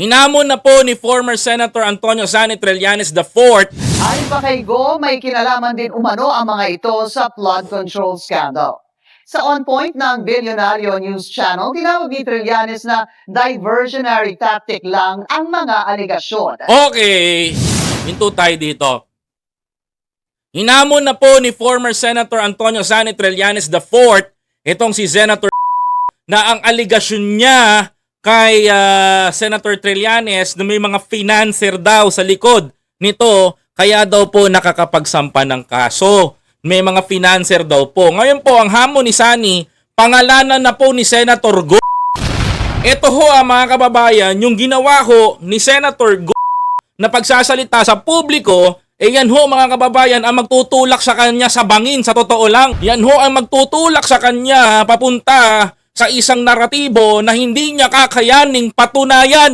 Hinamon na po ni former Senator Antonio Zani Trillanes IV Ayon pa kay Go, may kinalaman din umano ang mga ito sa flood control scandal. Sa on point ng Bilyonaryo News Channel, tinawag ni Trillanes na diversionary tactic lang ang mga aligasyon. Okay, hinto tayo dito. Hinamon na po ni former Senator Antonio Zani Trillanes IV itong si Senator na ang aligasyon niya kay ah, Senator Trillanes na may mga financer daw sa likod nito kaya daw po nakakapagsampa ng kaso. May mga financer daw po. Ngayon po ang hamon ni Sani, pangalanan na po ni Senator Go. Ito ho ang mga kababayan, yung ginawa ho ni Senator Go na pagsasalita sa publiko, eh yan ho mga kababayan ang magtutulak sa kanya sa bangin sa totoo lang. Yan ho ang magtutulak sa kanya papunta sa isang naratibo na hindi niya kakayaning patunayan.